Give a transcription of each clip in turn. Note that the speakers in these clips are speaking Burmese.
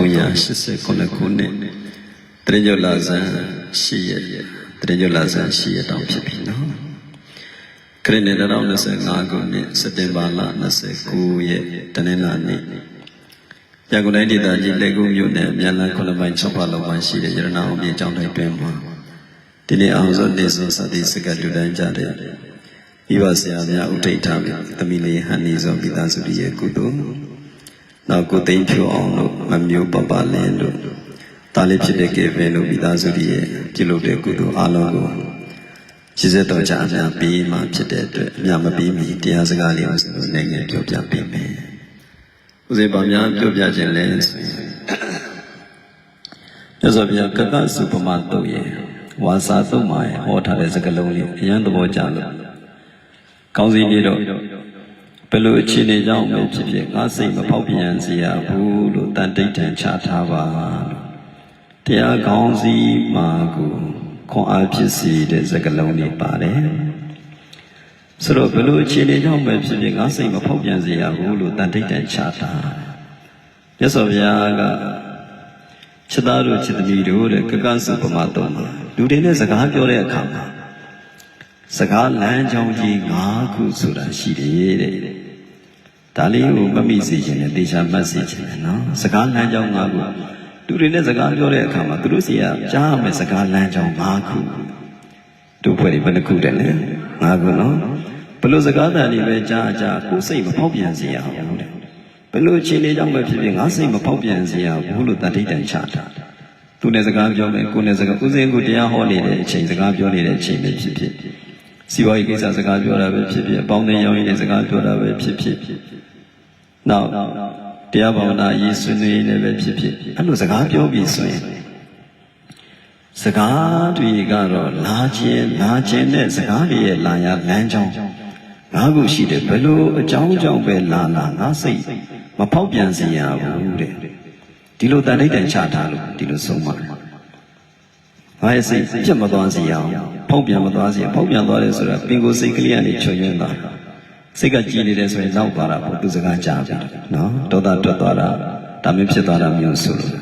1389ခုနှစ်တရညွတ်လာဇန်ရှိရတရညွတ်လာဇန်ရှိရတောင်ဖြစ်ပြီနော်ခရစ်နှစ်2025ခုနှစ်စက်တင်ဘာလ29ရက်တနင်္လာနေ့ရန်ကုန်တိုင်းဒေသကြီးလက်ကုန်းမြို့နယ်မြန်လန်းခုနှစ်ပိုင်း6ပါလောက်မှာရှိတဲ့ရတနာအောင်မြေကျောင်းတိုင်းတွင်မှာဒီနေ့အောင်စုံနေစုံစသည်စကတ်လူတိုင်းကြတဲ့ဤပါဆရာများဥထိတ်ထားပြီးသမီးလေးဟန်နီစုံမိသားစုရဲ့ကုသိုလ် နောက်ကိုသိမ့်ဖြိုအောင်လို့မမျိုးပပလင်းတို့တားလေးဖြစ်တဲ့ကေဗင်တို့မိသားစုရဲ့ပြုလုပ်တဲ့ကုသိုလ်အလုံးကိုရည်စက်တော်ကြအများပြီးမှဖြစ်တဲ့အတွက်အများမပြီးမီတရားစကားလေးကိုဆိုလို့နိုင်ငံပြောပြပေးမယ်။ဦးဇင်းဗာများပြောပြခြင်းလဲဆိုရင်မြတ်စွာဘုရားကကစုပမတုတ်ရဲ့ဝါစာတုတ်မှာဟောထားတဲ့စကားလုံးလေးအရန်သဘောကျလို့ကောင်းစီပြီးတော့ ဘယ်လိုအခြေအနေကြောင့်ပဲဖြစ်ဖြစ်ငါစိတ်မဖောက်ပြန်စေရဘူးလို့တန်တိတ်တန်ချထားပါလို့တရားကောင်းစီမှာကိုခွန်အားဖြစ်စေတဲ့စကားလုံးလေးပါတယ်ဆိုတော့ဘယ်လိုအခြေအနေကြောင့်ပဲဖြစ်ဖြစ်ငါစိတ်မဖောက်ပြန်စေရဘူးလို့တန်တိတ်တန်ချထားမြတ်စွာဘုရားကချစ်သားတို့ချစ်သမီးတို့တဲ့ကကစုပမာတော်မှာလူတွေနဲ့စကားပြောတဲ့အခါမှာစကားလမ်းကြောင်းကြီး၅ခုဆိုတာရှိတယ်တဲ့ ဒါလေးကိုမမိစေခြင်းနဲ့တေချာမှတ်စေခြင်းနဲ့နော်စကားလမ်းကြောင်း၅ခုလူတွေနဲ့စကားပြောတဲ့အခါမှာသူတို့စီကကြားရမယ့်စကားလမ်းကြောင်း၅ခုတို့ဖွဲ့တွေဘယ်နှခုတည်းလဲ၅ခုနော်ဘလို့စကားတန်တွေပဲကြားကြားကိုယ်စိတ်မဖောက်ပြန်စေရအောင်တဲ့ဘယ်လိုအခြေအနေကြောင့်ပဲဖြစ်ဖြစ်ငါစိတ်မဖောက်ပြန်စေရဘူးလို့တန်တိတ်တန်ချတာသူနဲ့စကားပြောမယ်ကိုယ်နဲ့စကားဦးစင်းကိုတရားဟောနေတဲ့အချိန်စကားပြောနေတဲ့အချိန်ပဲဖြစ်ဖြစ်စီဝါရေးကိစ္စစကားပြောတာပဲဖြစ်ဖြစ်အပေါင်းအသင်းရောင်းရင်းနဲ့စကားပြောတာပဲဖြစ်ဖြစ် နောက်တရားဘာဝနာရေးဆွေးနွေးနေပဲဖြစ်ဖြစ်အဲ့လိုစကားပြောပြီးဆိုရင်စကားတွေကတော့လာခြင်းလာခြင်းနဲ့စကားတွေရဲ့လာရလမ်းကြောင်းငါးခုရှိတယ်ဘယ်လိုအကြောင်းကြောင့်ပဲလာလာငါစိတ်မဖောက်ပြန်စေရဘူးတဲ့ဒီလိုတန်လိုက်တန်ချထားလို့ဒီလိုဆုံးပါတယ်ငါရဲ့စိတ်ပြတ်မသွားစေရအောင်ဖောက်ပြန်မသွားစေဖောက်ပြန်သွားတယ်ဆိုတာပင်ကိုယ်စိတ်ကလေးကနေချွတ်ယွင်းသွား စိတ်ကကြည်နေတယ်ဆိုရင်နောက်သွားတာပေါ့သူစကားကြားပြီနော်ဒေါသတွတ်သွားတာဒါမျိုးဖြစ်သွားတာမျိုးဆိုလို့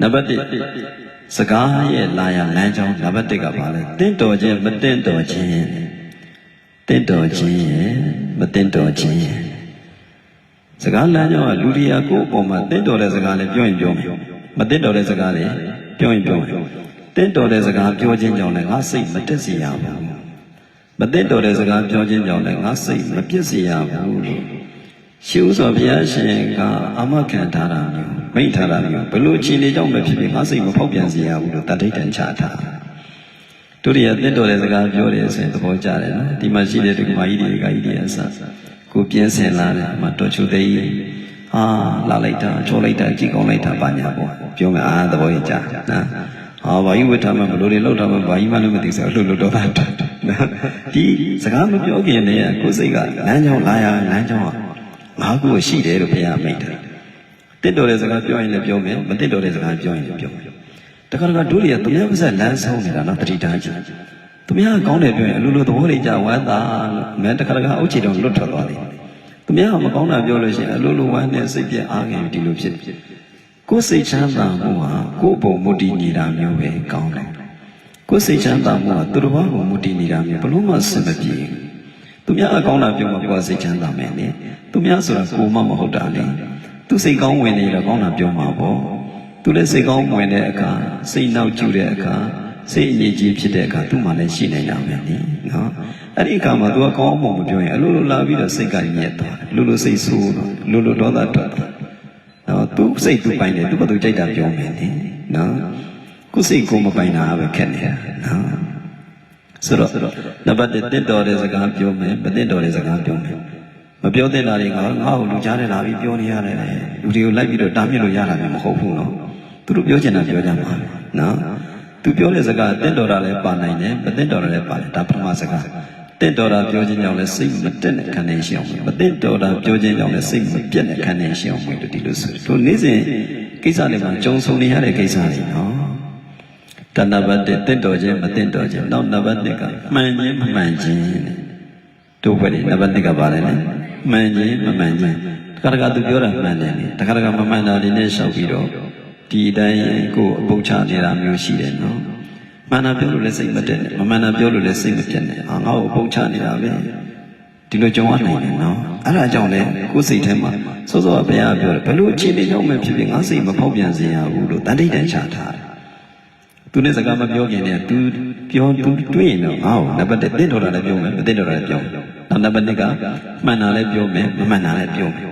နံပါတ်1စကားရဲ့လာရလမ်းကြောင်းနံပါတ်1ကဘာလဲတင့်တော်ခြင်းမတင့်တော်ခြင်းတင့်တော်ခြင်းရဲ့မတင့်တော်ခြင်းရဲ့စကားလမ်းကြောင်းကလူတွေကကိုယ့်အပေါ်မှာတင့်တော်တဲ့စကားလည်းပြောရင်ပြောမယ်မတင့်တော်တဲ့စကားလည်းပြောရင်ပြောမယ်တင့်တော်တဲ့စကားပြောခြင်းကြောင့်လည်းငါစိတ်မတက်စေရဘူး မတင့်တော်တဲ့စကားပြောခြင်းကြောင့်လည်းငါစိတ်မပြည့်စေရဘူးလို့ရှင်ဥစွာဘုရားရှင်ကအာမခံထားတာမျိုးမိန့်ထားတာမျိုးဘလို့အခြေအနေကြောင့်ပဲဖြစ်ဖြစ်ငါစိတ်မဖောက်ပြန်စေရဘူးလို့တတိတန်ချထားတို့ရတင့်တော်တဲ့စကားပြောတယ်ဆိုရင်သဘောကျတယ်နော်ဒီမှာရှိတဲ့ဒီမကြီးတွေကကြီးတွေအစကိုပြင်းစင်လာတယ်မှာတော်ချုသိအာလာလိုက်တာချောလိုက်တာကြည့်ကောင်းလိုက်တာပါညာပေါ့ပြောမယ်အာသဘောကြီးကြာနော် အာဘာကြီးဝတ်ထားမှဘလို့တွေလောက်ထားမှဘာကြီးမှလည်းမသိဆိုအလှလို့တော့တာနော်ဒီစကားမပြောခင်တည်းကကိုယ်စိတ်ကလမ်းကြောင်းလာရလမ်းကြောင်းကငါးခုရှိတယ်လို့ဘုရားမိန့်တယ်တစ်တော်တဲ့စကားပြောရင်လည်းပြောမယ်မတစ်တော်တဲ့စကားပြောရင်လည်းပြောမယ်တခါတခါတို့တွေကသူများပါးစပ်လမ်းဆောင်နေတာနော်တတိထားကြည့်သူများကောင်းတယ်ပြောရင်အလိုလိုသဘောလေးကြဝမ်းသာလို့မဲတခါတခါအုတ်ချီတော့လွတ်ထွက်သွားတယ်သူများကမကောင်းတာပြောလို့ရှိရင်အလိုလိုဝမ်းနဲ့စိတ်ပြက်အားငယ်ဒီလိုဖြစ် ကိုယ်စိတ်ချမ်းသာမှုဟာကိုယ်ပုံမူတည်နေတာမျိုးပဲကောင်းတယ်ကိုယ်စိတ်ချမ်းသာမှုဟာသူတစ်ပါးကိုမူတည်နေတာမျိုးဘလို့မှစင်မပြေသူများအကောင်းတာပြောမှကိုယ်စိတ်ချမ်းသာမယ်လေသူများဆိုတာကိုယ်မှမဟုတ်တာလေသူစိတ်ကောင်းဝင်နေတော့ကောင်းတာပြောမှာပေါ့သူလည်းစိတ်ကောင်းဝင်တဲ့အခါစိတ်နောက်ကျတဲ့အခါစိတ်အရေးကြီးဖြစ်တဲ့အခါသူ့မှာလည်းရှိနေတာပဲလေနော်အဲ့ဒီအခါမှာသူကကောင်းအောင်မပြောရင်အလိုလိုလာပြီးတော့စိတ်ကညက်သွားတယ်လိုလိုစိတ်ဆိုးတော့လိုလိုဒေါသထွက်သွား နော်သူစိတ်သူပိုင်တယ်သူကသူကြိုက်တာပြောမယ်လေနော်ကိုယ်စိတ်ကိုမပိုင်တာပဲခက်နေတာနော်ဆိုတော့နံပါတ်1တင့်တော်တဲ့စကားပြောမယ်မတင့်တော်တဲ့စကားပြောမယ်မပြောတဲ့တာတွေကငါ့ကိုလူကြားတယ်လာပြီးပြောနေရတယ်လူတွေကိုလိုက်ပြီးတော့တားမြစ်လို့ရတာမျိုးမဟုတ်ဘူးနော်သူတို့ပြောချင်တာပြောကြမှာနော်သူပြောတဲ့စကားတင့်တော်တာလည်းပါနိုင်တယ်မတင့်တော်တာလည်းပါတယ်ဒါပထမစကား တင့်တော်တာပြောခြင်းကြောင့်လည်းစိတ်မတက်တဲ့ခံနေရှင်းအောင်မတင့်တော်တာပြောခြင်းကြောင့်လည်းစိတ်မပြတ်တဲ့ခံနေရှင်းအောင်လို့ဒီလိုဆိုတို့နေ့စဉ်ကိစ္စတွေမှာကြုံဆုံနေရတဲ့ကိစ္စတွေနော်တဏ္ဍဘတ်တင့်တော်ခြင်းမတင့်တော်ခြင်းနောက်နံပါတ်1ကမှန်ခြင်းမမှန်ခြင်းတို့ဘယ်နံပါတ်1ကပါလဲလဲမှန်ခြင်းမမှန်ခြင်းတခါတခါသူပြောတာမှန်တယ်လေတခါတခါမမှန်တာဒီနဲ့ရှောက်ပြီးတော့ဒီအတိုင်းကိုယ်အပုတ်ချနေတာမျိုးရှိတယ်နော် မှန်တာပြောလို့လည်းစိတ်မတက်နဲ့မမှန်တာပြောလို့လည်းစိတ်မပြတ်နဲ့အာငါ့ကိုအပုတ်ချနေတာပဲဒီလိုကြုံရနိုင်တယ်နော်အဲ့ဒါကြောင့်လေကိုယ်စိတ်ထဲမှာစောစောကဘုရားပြောတယ်ဘလို့အခြေအနေကြောင့်ပဲဖြစ်ဖြစ်ငါစိတ်မဖောက်ပြန်စေရဘူးလို့တန်တိတ်တန်ချထားတယ်သူနဲ့စကားမပြောခင်တည်းက तू ပြော तू တွေးရင်တော့ငါ့ကိုနံပါတ်1တင့်တော်တာလည်းပြောမယ်မတင့်တော်တာလည်းပြောမယ်နောက်နံပါတ်2ကမှန်တာလည်းပြောမယ်မမှန်တာလည်းပြောမယ်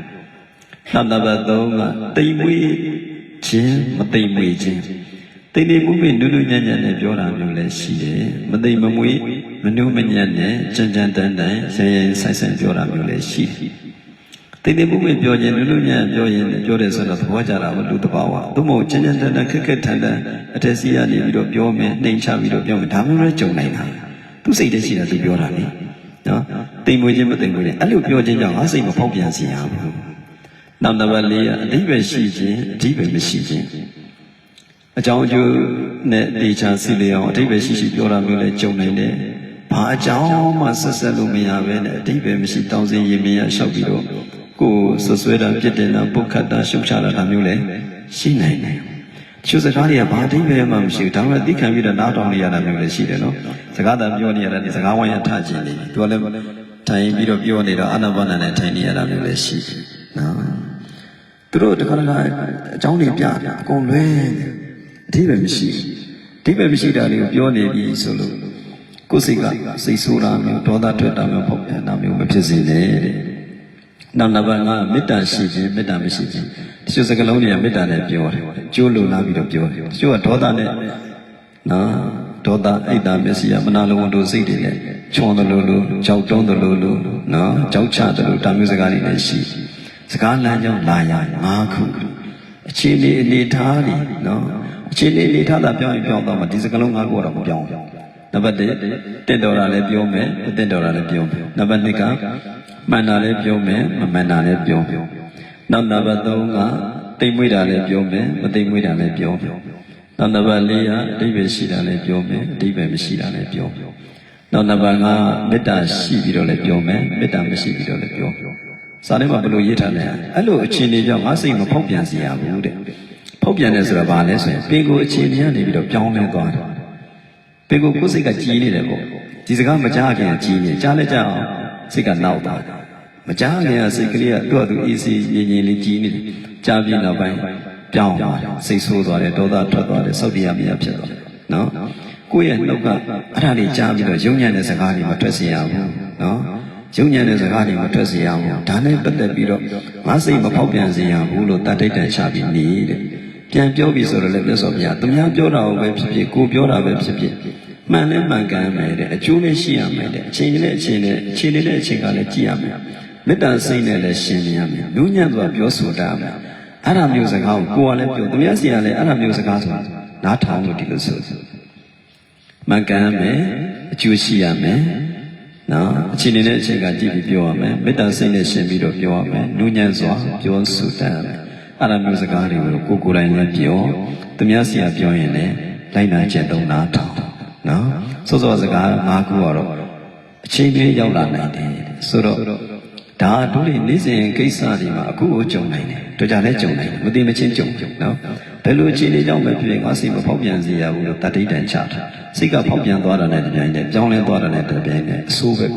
နောက်နံပါတ်3ကတိမ်မွေးခြင်းမတိမ်မွေးခြင်း တိမ်တိမ်မွေးမွေးနုနုညံ့ညံ့နဲ့ပြောတာမျိုးလည်းရှိတယ်မတိမ်မမွေးမနုမညံ့နဲ့ကြံကြံတန်တန်ရရင်ရင်ဆိုင်ဆိုင်ပြောတာမျိုးလည်းရှိတယ်တိမ်တိမ်မွေးမွေးပြောခြင်းနုနုညံ့ပြောရင်ပြောတယ်ဆိုတော့သဘောကျတာမလူတဘာဝသို့မဟုတ်ကြံကြံတန်တန်ခက်ခက်ထန်ထန်အထက်စီကနေပြီးတော့ပြောမယ်နှိမ်ချပြီးတော့ပြောမယ်ဒါမျိုးလည်းကြုံနိုင်တာသူစိတ်တည်းရှိတာသူပြောတာလေနော်တိမ်မွေးခြင်းမတိမ်မွေးခြင်းအဲ့လိုပြောခြင်းကြောင့်ငါစိတ်မဖောက်ပြန်စေရဘူးနောက်နံပါတ်၄ကအဓိပ္ပာယ်ရှိခြင်းအဓိပ္ပာယ်မရှိခြင်း အကြောင်းအကျိုးနဲ့တေချာစီလျောင်အဓိပ္ပာယ်ရှိရှိပြောတာမျိုးလည်းကြုံနိုင်တယ်ဘာအကြောင်းမှဆက်ဆက်လို့မရဘဲနဲ့အဓိပ္ပာယ်မရှိတောင်းစင်ရင်မရလျှောက်ပြီးတော့ကိုယ်ဆွဆွဲတာပြစ်တင်တာပုတ်ခတ်တာရှုပ်ချတာဒါမျိုးလည်းရှိနိုင်တယ်ကျိုးစကားတွေကဘာအဓိပ္ပာယ်မှမရှိဘူးဒါမှမဟုတ်သိခံပြီးတော့နားထောင်နေရတာမျိုးလည်းရှိတယ်နော်စကားသာပြောနေရတာဒီစကားဝိုင်းရထကျင်နေပြီသူကလည်းထိုင်ပြီးတော့ပြောနေတော့အာနာပါနာနဲ့ထိုင်နေရတာမျိုးလည်းရှိတယ်နော်သူတို့တခါတခါအကြောင်းတွေပြပြအကုန်လွဲတယ် အဓိပ္ပာယ်မရှိဘူးအဓိပ္ပာယ်မရှိတာတွေကိုပြောနေပြီဆိုလို့ကိုယ်စိတ်ကစိတ်ဆိုးတာမျိုးဒေါသထွက်တာမျိုးပေါ့ပြန်တာမျိုးမဖြစ်စေနဲ့တဲ့နောက်နံပါတ်5မေတ္တာရှိခြင်းမေတ္တာမရှိခြင်းတချို့စကားလုံးတွေကမေတ္တာနဲ့ပြောတယ်ကျိုးလိုလာပြီးတော့ပြောတယ်တချို့ကဒေါသနဲ့နော်ဒေါသအိတ်တာမျက်စိကမနာလိုဝန်တို့စိတ်တွေနဲ့ချွန်တယ်လို့လို့ကြောက်တုံးတယ်လို့လို့နော်ကြောက်ချတယ်လို့ဒါမျိုးစကားတွေလည်းရှိစကားလမ်းကြောင်းလာရ၅ခုအခြေအနေအနေထားတွေနော် အခြေအနေအနေထားတာပြောင်းရင်ပြောင်းတော့မှဒီစကားလုံး၅ခုတော့မပြောင်းဘူးနံပါတ်1တင့်တော်တာလည်းပြောမယ်မတင့်တော်တာလည်းပြောမယ်နံပါတ်2ကမှန်တာလည်းပြောမယ်မမှန်တာလည်းပြောမယ်နောက်နံပါတ်3ကတိမ်မွေးတာလည်းပြောမယ်မတိမ်မွေးတာလည်းပြောမယ်နောက်နံပါတ်4ကအတိပ္ပယ်ရှိတာလည်းပြောမယ်အတိပ္ပယ်မရှိတာလည်းပြောမယ်နောက်နံပါတ်5မေတ္တာရှိပြီးတော့လည်းပြောမယ်မေတ္တာမရှိပြီးတော့လည်းပြောမယ်စာထဲမှာဘယ်လိုရေးထားလဲအဲ့လိုအခြေအနေကြောင့်ငါစိတ်မဖောက်ပြန်စေရဘူးတဲ့ ဖောက်ပြန်တယ်ဆိုတာဘာလဲဆိုရင်ပေကိုအခြေအနေကနေပြီးတော့ပြောင်းလဲသွားတယ်ပေကိုကိုယ်စိတ်ကကြီးနေတယ်ပေါ့ဒီစကားမကြားခင်ကြီးနေကြားလဲကြအောင်စိတ်ကနောက်သွားတယ်မကြားခင်ကစိတ်ကလေးကသူ့အတူအေးစီငြိမ်ငြိမ်လေးကြီးနေတယ်ကြားပြီးနောက်ပိုင်းပြောင်းသွားတယ်စိတ်ဆိုးသွားတယ်ဒေါသထွက်သွားတယ်စောက်တရားမရဖြစ်သွားတယ်နော်ကိုယ့်ရဲ့နှုတ်ကအဲ့ဒါလေးကြားပြီးတော့ယုံညံ့တဲ့စကားတွေမထွက်စေရဘူးနော်ယုံညံ့တဲ့စကားတွေမထွက်စေရဘူးဒါနဲ့ပတ်သက်ပြီးတော့ငါစိတ်မဖောက်ပြန်စေရဘူးလို့တတ်တိတ်တန်ချပြီးနေတဲ့ ပြန်ပြောပြီးဆိုတော့လည်းမြတ်စွာဘုရားသူများပြောတာကိုပဲဖြစ်ဖြစ်ကိုပြောတာပဲဖြစ်ဖြစ်မှန်လဲမှန်ကန်မယ်တဲ့အကျိုးလည်းရှိရမယ်တဲ့အချိန်နဲ့အချိန်နဲ့အချိန်နဲ့အချိန်ကလည်းကြည့်ရမယ်မေတ္တာစိတ်နဲ့လည်းရှင်နေရမယ်လူညံ့စွာပြောဆိုတာမယ်အဲ့ဒါမျိုးစကားကိုကိုယ်ကလည်းပြောသူများစီကလည်းအဲ့ဒါမျိုးစကားဆိုတာနားထောင်လို့ဒီလိုဆိုမှန်ကန်မယ်အကျိုးရှိရမယ်နော်အချိန်နဲ့အချိန်ကကြည့်ပြီးပြောရမယ်မေတ္တာစိတ်နဲ့ရှင်ပြီးတော့ပြောရမယ်လူညံ့စွာပြောဆိုတတ်ရမယ် အဲ့ဒါမျိုးစကားတွေကိုကိုယ်ကိုယ်တိုင်လည်းပြောသူများစီကပြောရင်လည်းလိုက်နာကျင့်သုံးနားထောင်နော်စောစောစကား၅ခုကတော့အချိန်လေးရောက်လာနိုင်တယ်ဆိုတော့ဒါတို့လေနေ့စဉ်ကိစ္စတွေမှာအခုကိုကြုံနိုင်တယ်တို့ကြလည်းကြုံနိုင်တယ်မသိမချင်းကြုံနော်ဘယ်လိုအခြေအနေကြောင့်ပဲဖြစ်ဖြစ်ငါစိတ်မဖောက်ပြန်စေရဘူးလို့တတိတန်ချတာစိတ်ကဖောက်ပြန်သွားတာနဲ့တပြိုင်တည်းကြောင်းလဲသွားတာနဲ့တပြိုင်တည်းအဆိုးဘက်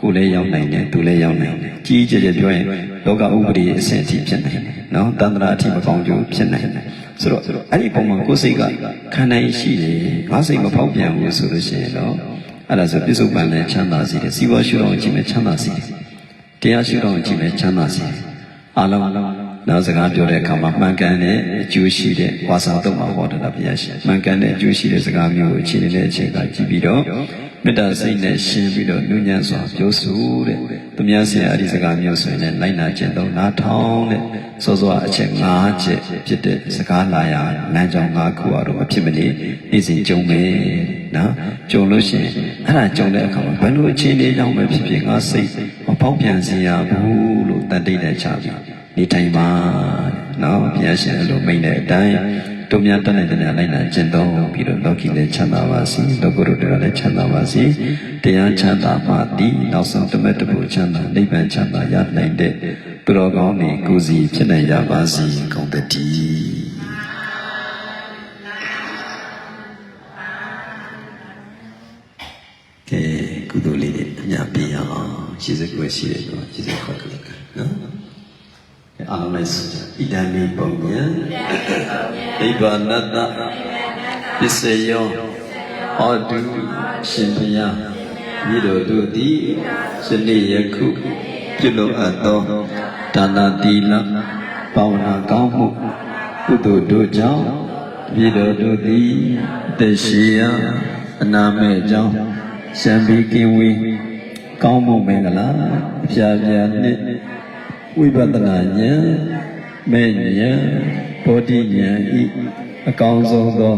ကိုကိုယ်လည်းရောက်နိုင်တယ်သူလည်းရောက်နိုင်တယ်ကြီးကြီးကျယ်ကျယ်ပြောရင်လောကဥပဒေအဆင့်အထိဖြစ်နိုင်တယ်နော်တန္တရာအထိမကောင်းကျိုးဖြစ်နိုင်တယ်ဆိုတော့အဲ့ဒီပုံမှာကိုယ်စိတ်ကခံနိုင်ရှိတယ်ငါစိတ်မဖောက်ပြန်ဘူးဆိုလို့ရှိရင်တော့အဲ့ဒါဆိုပြစ္ဆုတ်ပန်လည်းချမ်းသာစေတယ်စီဝါရှုတော်ကြည့်မယ်ချမ်းသာစေတယ်တရားရှုတော်ကြည့်မယ်ချမ်းသာစေတယ်အားလုံးနောက်စကားပြောတဲ့အခါမှာမှန်ကန်တဲ့အကျိုးရှိတဲ့ဝါစာတော့မှာဟောတာဘုရားရှင်မှန်ကန်တဲ့အကျိုးရှိတဲ့စကားမျိုးကိုအခြေအနေနဲ့အခြေကကြည့်ပြီးတော့ မေတ္တာစိတ်နဲ့ရှင်းပြီးတော့နုညံ့စွာပြောဆိုတဲ့သူများဆရာအဒီစကားမျိုးဆိုရင်လည်းလိုက်နာခြင်းတော့နားထောင်တဲ့စောစောအချက်၅ချက်ဖြစ်တဲ့စကားလာရလမ်းကြောင်း၅ခုအတော့မဖြစ်မနေနေ့စဉ်ကြုံမယ်နော်ကြုံလို့ရှိရင်အဲ့ဒါကြုံတဲ့အခါမှာဘယ်လိုအခြေအနေကြောင့်ပဲဖြစ်ဖြစ်ငါစိတ်မပေါက်ပြန်စေရဘူးလို့တန်တိတ်နဲ့ချပြီးနေထိုင်ပါနော်ဘုရားရှင်အလိုမိန်တဲ့အတိုင်း တို့များတတ်နိုင်တဲ့လိုက်နာကျင့်သုံးပြီးတော့လောကီလည်းချမ်းသာပါစေလောကုတ္တရာလည်းချမ်းသာပါစေတရားချမ်းသာမှဒီနောက်ဆုံးတမက်တဖို့ချမ်းသာနိဗ္ဗာန်ချမ်းသာရနိုင်တဲ့သူတော်ကောင်းတွေကိုယ်စီဖြစ်နိုင်ကြပါစေကောင်းတည်းကဲကုသိုလ်လေးတွေအများပြအောင်ရှိစကွယ်ရှိတယ်တော့ရှိစခွက်ကလေးကနော် အားလုံးလိုက်ဆိုကြဣဒံမိပုံညာဒိဗ္ဗနတ္တပစ္စယောဟောတုရှင်ဘုရားမိတို့တို့သည်ယနေ့ယခုပြုလုပ်အပ်သောဒါနသီလဘာဝနာကောင်းမှုကုသိုလ်တို့ကြောင့်မိတို့တို့သည်အသက်ရှိရာအနာမဲ့ကြောင့်ရှံပြီးကင်းဝေးကောင်းမှုမင်္ဂလာအပြာပြာနှင့် ဝိပဿနာဉာဏ်မဲ့ဉာဏ်ဘောဓိဉာဏ်ဤအကောင်းဆုံးသော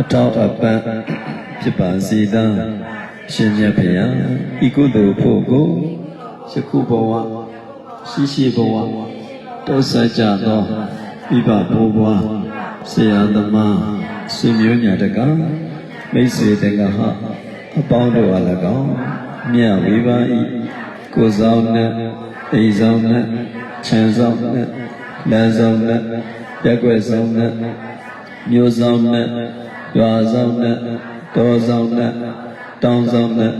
အထောက်အပံ့ဖြစ်ပါစေသောရှင်မြတ်ဖရာဤကုသိုလ်ဖို့ကိုယခုဘဝရှိရှိဘဝတောဆက်ကြသောမိဘဘိုးဘွားဆရာသမားဆွေမျိုးညာတကမိတ်ဆွေတကဟအပေါင်းတို့အား၎င်းမြတ်ဝေပါဤ ကိုယ်ဆောင်နဲ့အိမ်ဆောင်နဲ့ခြံဆောင်နဲ့လမ်းဆောင်နဲ့ရက်ွက်ဆောင်နဲ့မြို့ဆောင်နဲ့ရွာဆောင်နဲ့တောဆောင်နဲ့တောင်ဆောင်နဲ့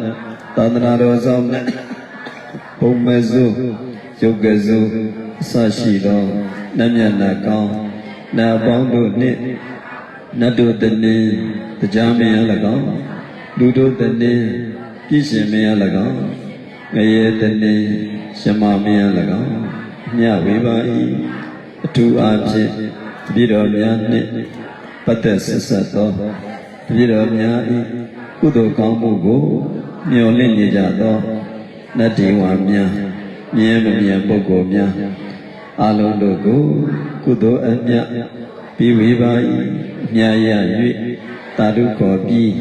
သာသနာတော်ဆောင်နဲ့ဘုံမစုယုတ်ကစုအစရှိသောနတ်မြတ်နာကောင်းနာပေါင်းတို့နှင့်နတ်တို့တည်းတရားမင်းရ၎င်းလူတို့တည်းပြည်ရှင်မင်းရ၎င်း ငရေတည်းရှမမင်းရ၎င်းမြဝေပါ၏အထူးအားဖြင့်တပည့်တော်များနှင့်ပတ်သက်ဆက်ဆက်သောတပည့်တော်များ၏ကုသိုလ်ကောင်းမှုကိုမျှော်လင့်နေကြသောနတ်ဒီဝါများမြဲမမြဲပုဂ္ဂိုလ်များအလုံးတို့ကိုကုသိုလ်အမြတ်ပြီးဝေပါ၏အမြတ်ရ၍တာဓုခေါ်ပြီး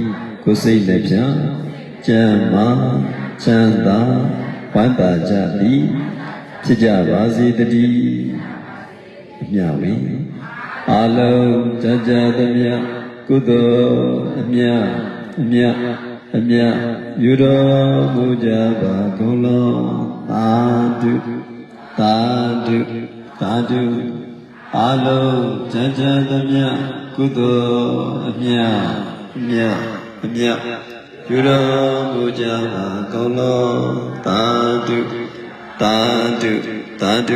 ကိုယ်စိတ်လည်းဖြာကျမ်းမာ ချမ်းသာဝမ်းသာကြသည်ဖြစ်ကြပါစေတည်းအမြဝေအလုံးကြကြသမျှကုသိုလ်အမြတ်အမြတ်အမြတ်ယူတော်မူကြပါကုန်လောသာဓုသာဓုသာဓုအလုံးကြကြသမျှကုသိုလ်အမြတ်အမြတ်အမြ တ်ယူတော်မူကြပါကုန်လောသာဓုသာဓုသာဓု